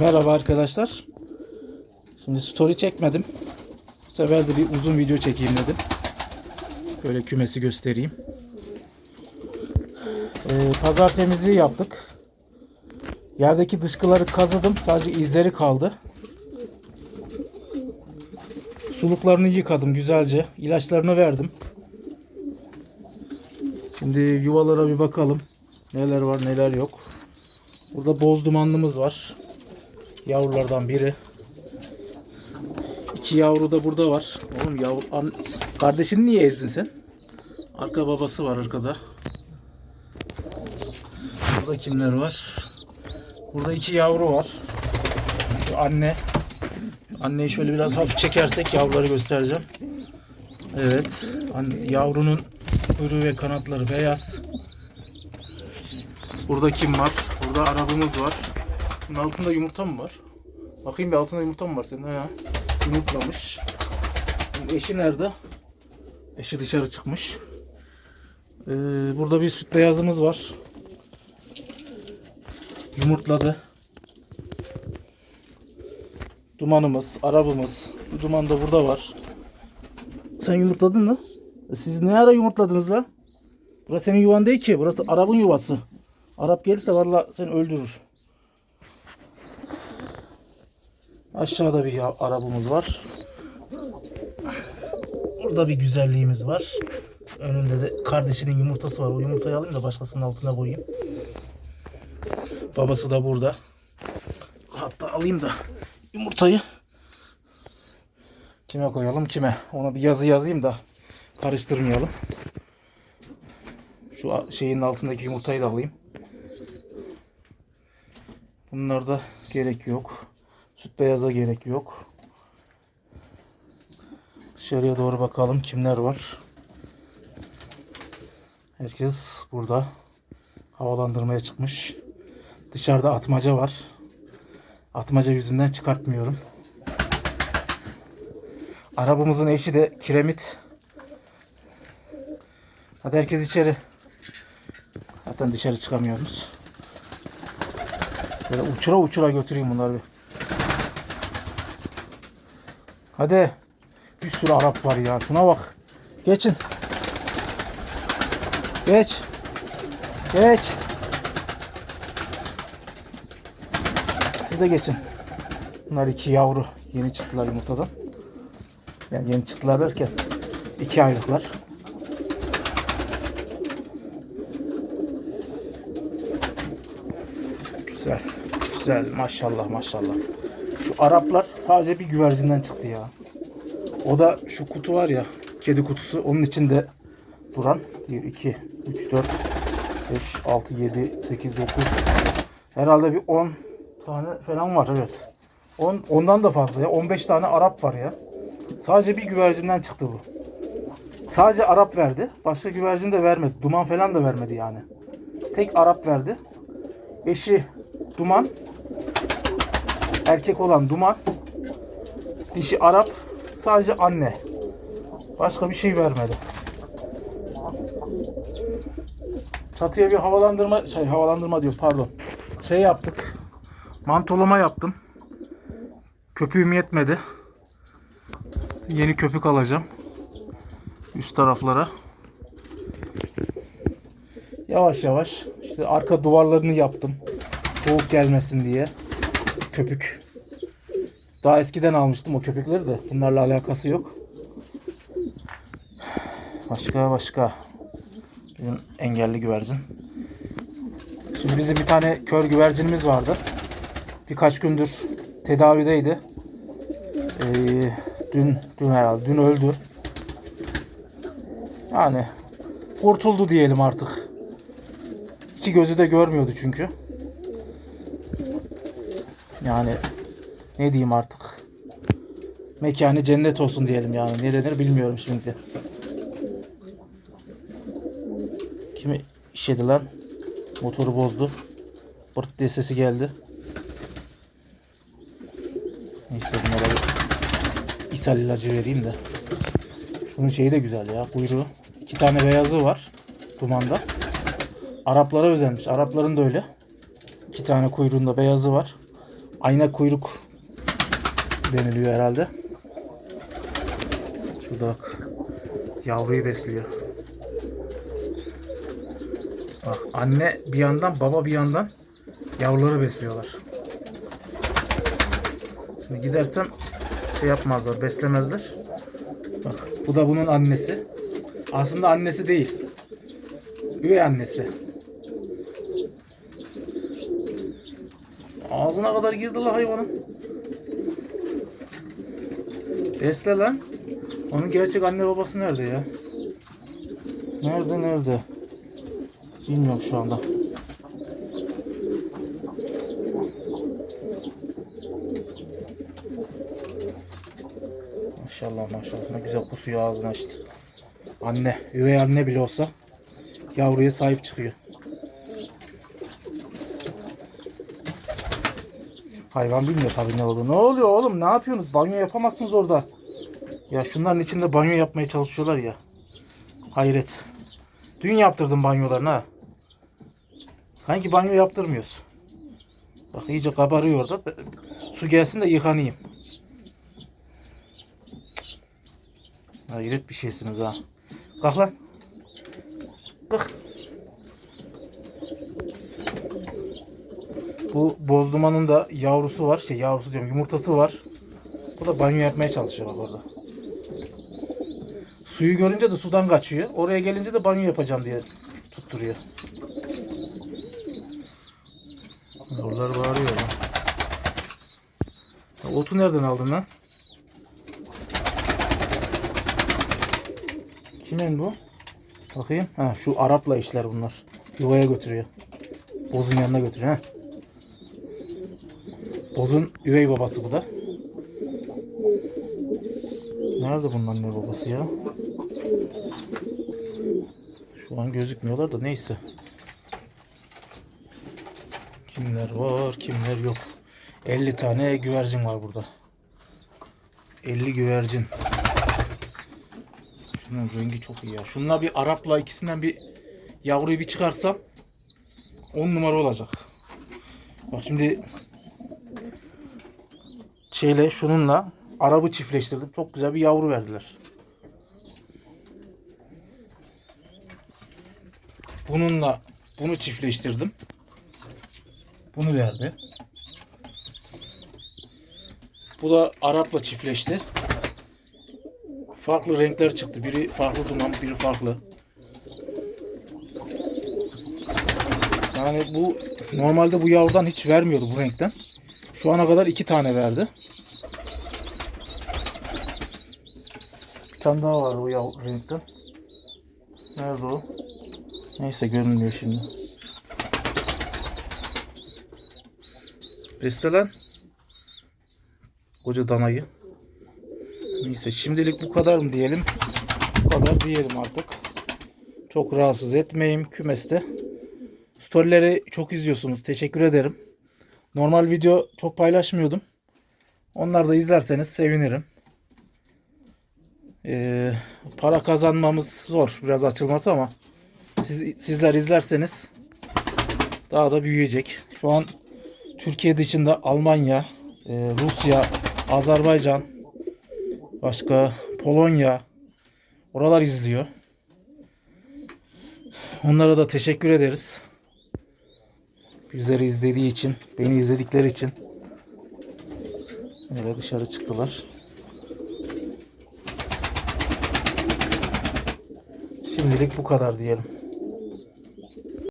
Merhaba arkadaşlar. Şimdi story çekmedim. Bu sefer de bir uzun video çekeyim dedim. Böyle kümesi göstereyim. Ee, pazar temizliği yaptık. Yerdeki dışkıları kazıdım. Sadece izleri kaldı. Suluklarını yıkadım güzelce. İlaçlarını verdim. Şimdi yuvalara bir bakalım. Neler var neler yok. Burada boz dumanlımız var. Yavrulardan biri. İki yavru da burada var. Oğlum yavru an... kardeşini niye ezdin sen? Arka babası var arkada. Burada kimler var? Burada iki yavru var. Şu anne. Anneyi şöyle biraz hafif çekersek yavruları göstereceğim. Evet. Anne, yavrunun kuyruğu ve kanatları beyaz. Burada kim var? Burada arabamız var. Bunun altında yumurta mı var? Bakayım bir altında yumurta mı var senin? Ha, yumurtlamış. Eşi nerede? Eşi dışarı çıkmış. Ee, burada bir süt beyazımız var. Yumurtladı. Dumanımız, arabamız. Duman da burada var. Sen yumurtladın mı? E Siz ne ara yumurtladınız la? Burası senin yuvan değil ki. Burası Arap'ın yuvası. Arap gelirse valla seni öldürür. Aşağıda bir arabamız var. Burada bir güzelliğimiz var. Önünde de kardeşinin yumurtası var. O yumurtayı alayım da başkasının altına koyayım. Babası da burada. Hatta alayım da yumurtayı kime koyalım kime. Ona bir yazı yazayım da karıştırmayalım. Şu şeyin altındaki yumurtayı da alayım. Bunlarda gerek yok. Süt beyaza gerek yok. Dışarıya doğru bakalım kimler var. Herkes burada. Havalandırmaya çıkmış. Dışarıda atmaca var. Atmaca yüzünden çıkartmıyorum. Arabamızın eşi de kiremit. Hadi herkes içeri. Zaten dışarı çıkamıyoruz. Böyle uçura uçura götüreyim bunları bir. Hadi. Bir sürü Arap var ya. Şuna bak. Geçin. Geç. Geç. Siz de geçin. Bunlar iki yavru. Yeni çıktılar yumurtadan. Yani yeni çıktılar derken iki aylıklar. Güzel. Güzel. Maşallah maşallah. Şu Araplar sadece bir güvercinden çıktı ya. O da şu kutu var ya. Kedi kutusu. Onun içinde duran. 1, 2, 3, 4, 5, 6, 7, 8, 9. Herhalde bir 10 tane falan var evet. 10, ondan da fazla ya. 15 tane Arap var ya. Sadece bir güvercinden çıktı bu. Sadece Arap verdi. Başka güvercin de vermedi. Duman falan da vermedi yani. Tek Arap verdi. Eşi Duman. Erkek olan Duman. Dişi Arap. Sadece anne. Başka bir şey vermedi. Çatıya bir havalandırma şey havalandırma diyor pardon. Şey yaptık. Mantolama yaptım. Köpüğüm yetmedi. Yeni köpük alacağım. Üst taraflara. Yavaş yavaş işte arka duvarlarını yaptım. Soğuk gelmesin diye. Köpük. Daha eskiden almıştım o köpükleri de. Bunlarla alakası yok. Başka başka. Bizim engelli güvercin. Şimdi bizim bir tane kör güvercinimiz vardı. Birkaç gündür tedavideydi. Ee, dün dün herhalde dün öldü. Yani kurtuldu diyelim artık. İki gözü de görmüyordu çünkü. Yani ne diyeyim artık. Mekanı cennet olsun diyelim yani. Ne denir bilmiyorum şimdi. Kimi işedi lan? Motoru bozdu. Bırt diye sesi geldi. Neyse bunlara bir ishal ilacı vereyim de. Şunun şeyi de güzel ya kuyruğu. İki tane beyazı var dumanda. Araplara özenmiş. Arapların da öyle. İki tane kuyruğunda beyazı var. Ayna kuyruk deniliyor herhalde. Şurada bak. Yavruyu besliyor. Bak anne bir yandan baba bir yandan yavruları besliyorlar. Şimdi gidersem şey yapmazlar, beslemezler. Bak bu da bunun annesi. Aslında annesi değil. Üvey annesi. Ağzına kadar girdi la hayvanın. Besle lan. Onun gerçek anne babası nerede ya? Nerede nerede? Bilmiyorum şu anda. Maşallah maşallah ne güzel kusuyor ağzını açtı. Anne, üvey anne bile olsa yavruya sahip çıkıyor. Hayvan bilmiyor tabii ne olduğunu. Ne oluyor oğlum? Ne yapıyorsunuz? Banyo yapamazsınız orada. Ya şunların içinde banyo yapmaya çalışıyorlar ya. Hayret. Dün yaptırdım banyolarını ha. Sanki banyo yaptırmıyoruz. Bak iyice kabarıyor orada. Su gelsin de yıkanayım. Hayret bir şeysiniz ha. Kalk lan. Kalk. Bu bozdumanın da yavrusu var. Şey yavrusu diyorum yumurtası var. Bu da banyo yapmaya çalışıyor bak orada. Suyu görünce de sudan kaçıyor. Oraya gelince de banyo yapacağım diye tutturuyor. Oralar bağırıyor lan. Otu nereden aldın lan? Kimin bu? Bakayım. Ha şu Arap'la işler bunlar. Yuvaya götürüyor. Boz'un yanına götürüyor. Ha. Boz'un üvey babası bu da. Nerede bunun anne babası ya? Şu an gözükmüyorlar da neyse. Kimler var, kimler yok. 50 tane güvercin var burada. 50 güvercin. Şunun rengi çok iyi ya. Şununla bir Arap'la ikisinden bir yavruyu bir çıkarsam 10 numara olacak. Bak şimdi şeyle şununla Arap'ı çiftleştirdim. Çok güzel bir yavru verdiler. Bununla bunu çiftleştirdim. Bunu verdi. Bu da Arap'la çiftleşti. Farklı renkler çıktı. Biri farklı duman, biri farklı. Yani bu normalde bu yavrudan hiç vermiyordu bu renkten. Şu ana kadar iki tane verdi. Tane daha var o yav renkten. Nerede o? Neyse görünmüyor şimdi. Besle lan. Koca danayı. Neyse şimdilik bu kadar mı diyelim? Bu kadar diyelim artık. Çok rahatsız etmeyeyim kümeste. Storyleri çok izliyorsunuz. Teşekkür ederim. Normal video çok paylaşmıyordum. Onları da izlerseniz sevinirim. Ee, para kazanmamız zor. Biraz açılması ama siz, sizler izlerseniz daha da büyüyecek. Şu an Türkiye dışında Almanya, e, Rusya, Azerbaycan, başka Polonya oralar izliyor. Onlara da teşekkür ederiz. Bizleri izlediği için, beni izledikleri için. Böyle dışarı çıktılar. Şimdilik bu kadar diyelim.